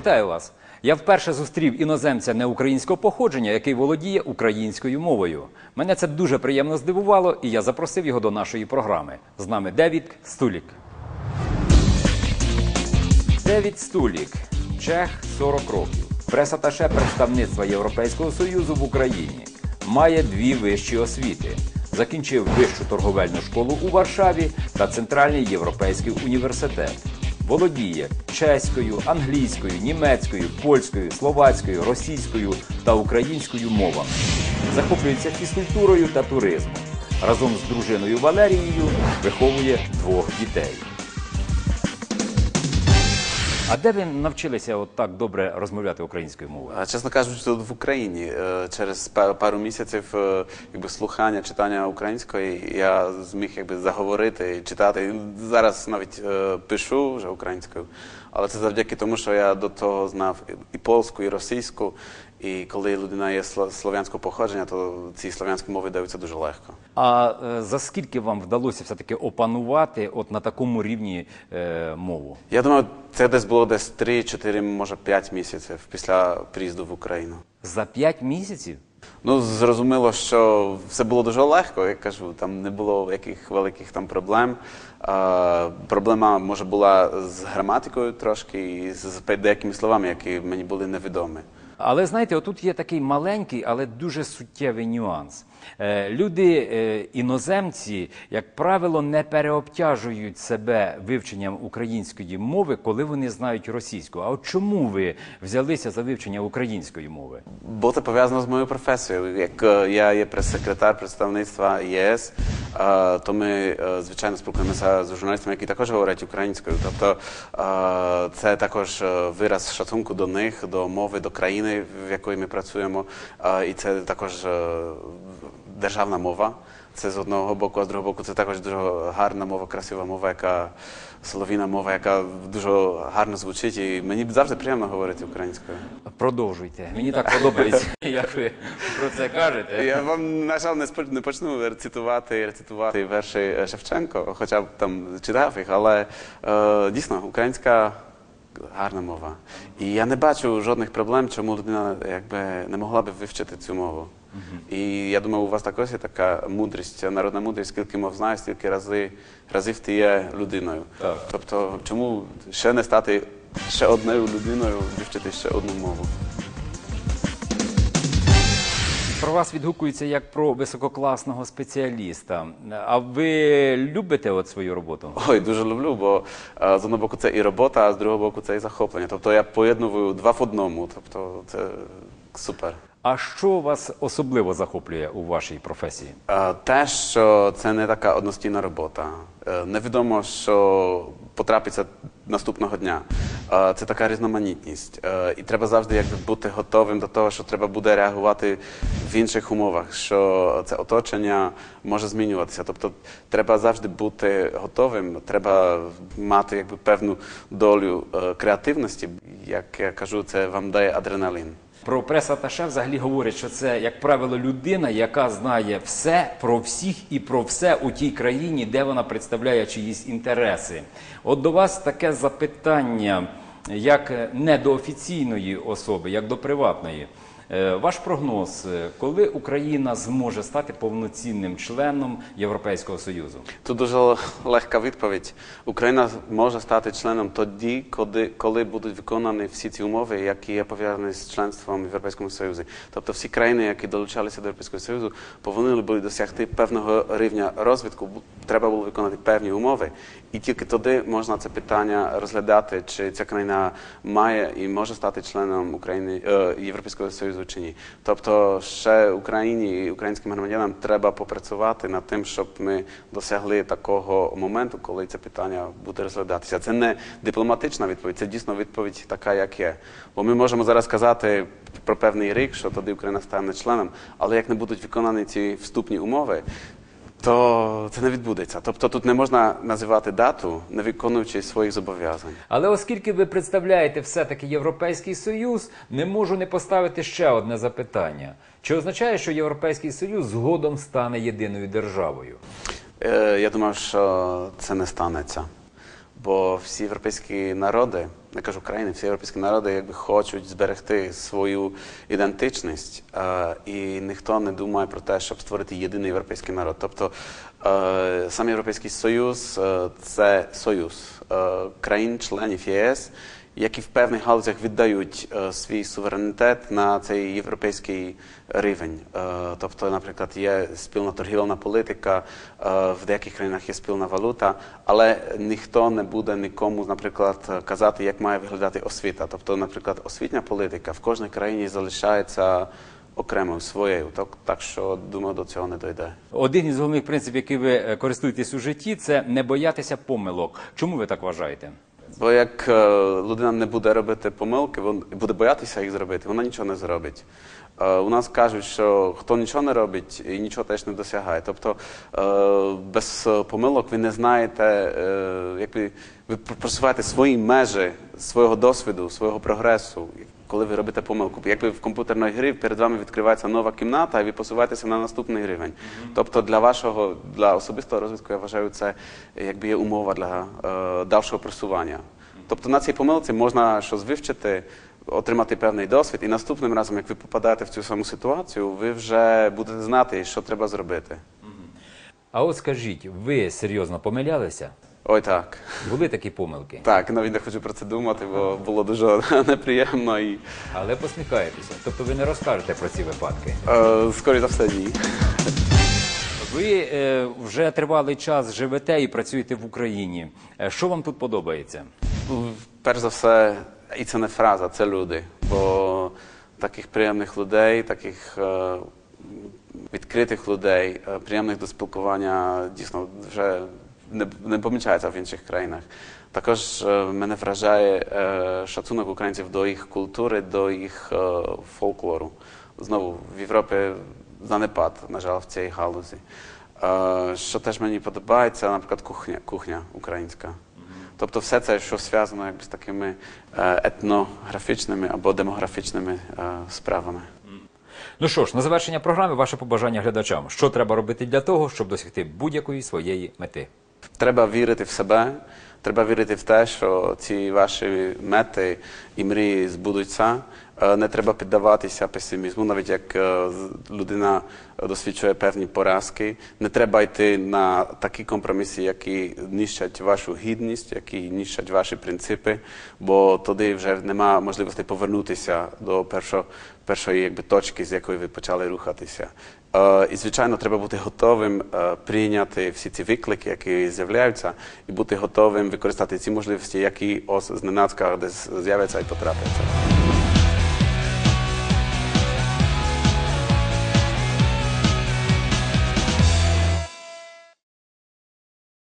Вітаю вас. Я вперше зустрів іноземця неукраїнського походження, який володіє українською мовою. Мене це дуже приємно здивувало, і я запросив його до нашої програми. З нами Девід Стулік. Девід Стулік, чех 40 років, пресаташе представництва Європейського Союзу в Україні. Має дві вищі освіти. Закінчив вищу торговельну школу у Варшаві та Центральний європейський університет. Володіє чеською, англійською, німецькою, польською, словацькою, російською та українською мовами. Захоплюється фізкультурою та туризмом. Разом з дружиною Валерією виховує двох дітей. А де ви навчилися от так добре розмовляти українською мовою? Чесно кажучи, тут в Україні е, через пару місяців е, якби слухання, читання української я зміг якби заговорити читати. Зараз навіть е, пишу вже українською, але це завдяки тому, що я до того знав і польську, і російську. І коли людина є слов'янського походження, то ці слов'янські мови даються дуже легко. А е, за скільки вам вдалося все-таки опанувати от на такому рівні е, мову? Я думаю, це десь було десь 3-4, може 5 місяців після приїзду в Україну. За 5 місяців? Ну, зрозуміло, що все було дуже легко, я кажу, там не було яких великих там проблем. Е, проблема може була з граматикою трошки і з з деякими словами, які мені були невідомі. Але знаєте, отут є такий маленький, але дуже суттєвий нюанс. Е, Люди, е, іноземці, як правило, не переобтяжують себе вивченням української мови, коли вони знають російську. А от чому ви взялися за вивчення української мови? Бо це пов'язано з моєю професією. Як е, я є прес-секретар представництва ЄС, то ми, звичайно, спілкуємося з журналістами, які також говорять українською. Тобто це також вираз шатунку до них, до мови, до країни, в якої ми працюємо. І це також державна мова. Це з одного боку, а з другого боку, це також дуже гарна мова, красива мова, яка солов'їна мова, яка дуже гарно звучить. І мені завжди приємно говорити українською. Продовжуйте. Мені так подобається, як ви про це кажете. Я вам, на жаль, не почну рецитувати, рецитувати верші е, Шевченко, хоча б там читав їх, але е, дійсно українська гарна мова. І я не бачу жодних проблем, чому людина якби не могла б вивчити цю мову. І я думаю, у вас також є така мудрість, народна мудрість, скільки мов знаєш, стільки рази, разів ти є людиною. Так. Тобто, чому ще не стати ще одною людиною, вивчити ще одну мову? Про вас відгукується як про висококласного спеціаліста. А ви любите от свою роботу? Ой, дуже люблю, бо е, з одного боку це і робота, а з другого боку це і захоплення. Тобто я поєдную два в одному. Тобто це супер. А що вас особливо захоплює у вашій професії? Е, Те, що це не така одностійна робота. Е, Невідомо, що потрапиться наступного дня. Е, Це така різноманітність. І треба завжди якби бути готовим до того, що треба буде реагувати в інших умовах, що це оточення може змінюватися. Тобто треба завжди бути готовим, треба мати якби певну долю креативності. Як я кажу, це вам дає адреналін. Про прес-аташе взагалі говорять, що це, як правило, людина, яка знає все про всіх і про все у тій країні, де вона представляє чиїсь інтереси. От до вас таке запитання, як не до офіційної особи, як до приватної. Е, Ваш прогноз, е, коли Україна зможе стати повноцінним членом Європейського Союзу? Тут дуже легка відповідь. Україна може стати членом тоді, коли, коли будуть виконані всі ці умови, які є пов'язані з членством в Європейському Союзі. Тобто всі країни, які долучалися до Європейського Союзу, повинні були досягти певного рівня розвитку. Треба було виконати певні умови, і тільки тоді можна це питання розглядати, чи ця країна має і може стати членом України е, Європейського Союзу чи ні. Тобто ще Україні і українським громадянам треба попрацювати над тим, щоб ми досягли такого моменту, коли це питання буде розглядатися. Це не дипломатична відповідь, це дійсно відповідь така, як є. Бо ми можемо зараз казати про певний рік, що тоді Україна стане членом, але як не будуть виконані ці вступні умови. То це не відбудеться. Тобто тут не можна називати дату, не виконуючи своїх зобов'язань. Але оскільки ви представляєте все-таки Європейський Союз, не можу не поставити ще одне запитання. Чи означає, що Європейський Союз згодом стане єдиною державою? Е, я думаю, що це не станеться. Бо всі європейські народи, не кажу країни, всі європейські народи якби хочуть зберегти свою ідентичність, е, і ніхто не думає про те, щоб створити єдиний європейський народ. Тобто е, сам Європейський Союз е, це союз е, країн-членів ЄС, які в певних галузях віддають е, свій суверенітет на цей європейський рівень. Е, тобто, наприклад, є спільна торгівельна політика, е, в деяких країнах є спільна валюта, але ніхто не буде нікому, наприклад, казати, як має виглядати освіта. Тобто, наприклад, освітня політика в кожній країні залишається окремою своєю. Так, так що думаю, до цього не дойде. Один із головних принципів, який ви е, користуєтесь у житті, це не боятися помилок. Чому ви так вважаєте? Бо як е, людина не буде робити помилки, буде боятися їх зробити, вона нічого не зробить. Е, у нас кажуть, що хто нічого не робить і нічого теж не досягає. Тобто е, без помилок ви не знаєте, як ви, ви просуваєте свої межі свого досвіду, свого прогресу. Коли ви робите помилку, якби в комп'ютерній грі перед вами відкривається нова кімната, і ви посуваєтеся на наступний рівень. Тобто для вашого для особистого розвитку я вважаю, це якби є умова для е, дальшого просування. Тобто на цій помилці можна щось вивчити, отримати певний досвід, і наступним разом, як ви попадаєте в цю саму ситуацію, ви вже будете знати, що треба зробити. А от скажіть, ви серйозно помилялися? Ой, так. Були такі помилки? Так, навіть не хочу про це думати, бо було дуже неприємно і Але посміхаєтеся. Тобто ви не розкажете про ці випадки. е, скоріше за все ні. Ви е, вже тривалий час живете і працюєте в Україні. Е, Що вам тут подобається? Перш за все, і це не фраза, це люди. Бо таких приємних людей, таких е, відкритих людей, е, приємних до спілкування дійсно вже не, не помічається в інших країнах. Також е, мене вражає е, шацунок українців до їх культури, до їх е, фольклору. Знову в Європі занепад, на жаль, в цій галузі. Що теж мені подобається, наприклад, кухня, кухня українська. Тобто все це, що зв'язано якби, з такими е, етнографічними або демографічними е, справами. Ну що ж, на завершення програми ваше побажання глядачам. Що треба робити для того, щоб досягти будь-якої своєї мети? Треба вірити в себе, треба вірити в те, що ці ваші мети і мрії збудуться. Е, Не треба піддаватися песимізму, навіть як е, людина досвідчує певні поразки. Не треба йти на такі компроміси, які нищать вашу гідність, які нищать ваші принципи, бо тоді вже нема можливості повернутися до першого, першої якби, точки, з якої ви почали рухатися. Е, І, звичайно, треба бути готовим е, прийняти всі ці виклики, які з'являються, і бути готовим використати ці можливості, які ось зненацька десь з'являться і потрапляться.